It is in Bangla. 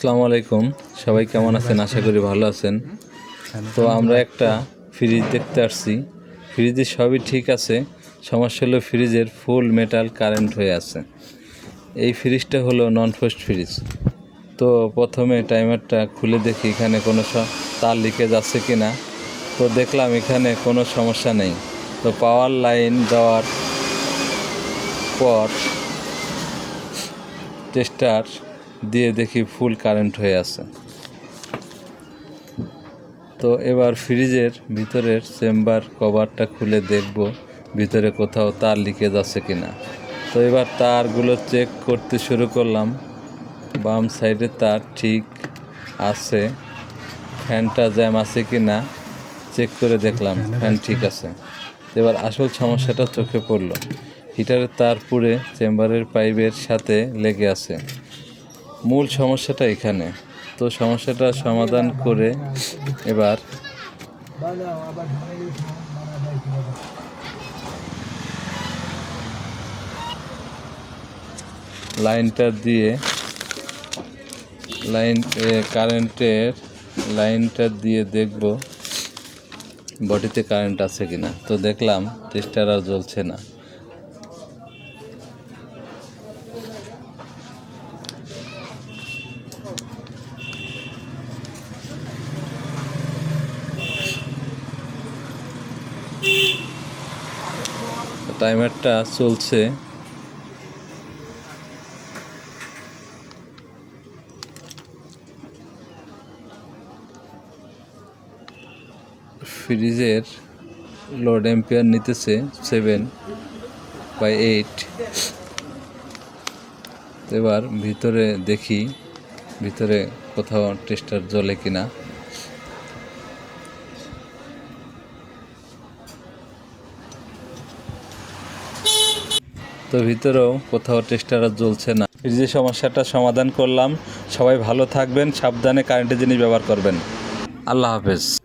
আসসালামু আলাইকুম। সবাই কেমন আছেন? আশা করি ভালো আছেন। তো আমরা একটা ফ্রিজ দেখতে আসছি। ফ্রিজে সবই ঠিক আছে। সমস্যা হলো ফ্রিজের ফুল মেটাল কারেন্ট হয়ে আছে। এই ফ্রিজটা হলো নন ফোস্ট ফ্রিজ তো প্রথমে টাইমারটা খুলে দেখি এখানে কোনো তার লিকেজ আছে কি না তো দেখলাম এখানে কোনো সমস্যা নেই। তো পাওয়ার লাইন দেওয়ার পর টেস্টার দিয়ে দেখি ফুল কারেন্ট হয়ে আছে। তো এবার ফ্রিজের ভিতরের চেম্বার কভারটা খুলে দেখব ভিতরে কোথাও তার লিকেজ আছে কিনা। তো এবার তারগুলো চেক করতে শুরু করলাম। বাম সাইডে তার ঠিক আছে। ফ্যানটা জ্যাম আছে কি না চেক করে দেখলাম ফ্যান ঠিক আছে। এবার আসল সমস্যাটা চোখে পড়ল। হিটারের তার পুড়ে চেম্বারের পাইপের সাথে লেগে আছে। মূল সমস্যাটা এখানে। তো সমস্যাটা সমাধান করে এবার লাইনটা দিয়ে লাইন কারেন্টের লাইনটা দিয়ে দেখব বডিতে কারেন্ট আছে কিনা। তো দেখলাম টেস্টার আর জ্বলছে না। টাইমারটা চলছে। ফ্রিজের লোড এম্পিয়ার নিতেছে সেভেন বাই এইট। এবার ভিতরে দেখি, ভিতরে কোথাও টেস্টার জ্বলে কিনা। তো ভিতরেও কোথাও টেস্টার আর জ্বলছে না। এই যে সমস্যাটা সমাধান করলাম। সবাই ভালো থাকবেন, সাবধানে কারেন্টের জিনিস ব্যবহার করবেন। আল্লাহ হাফেজ।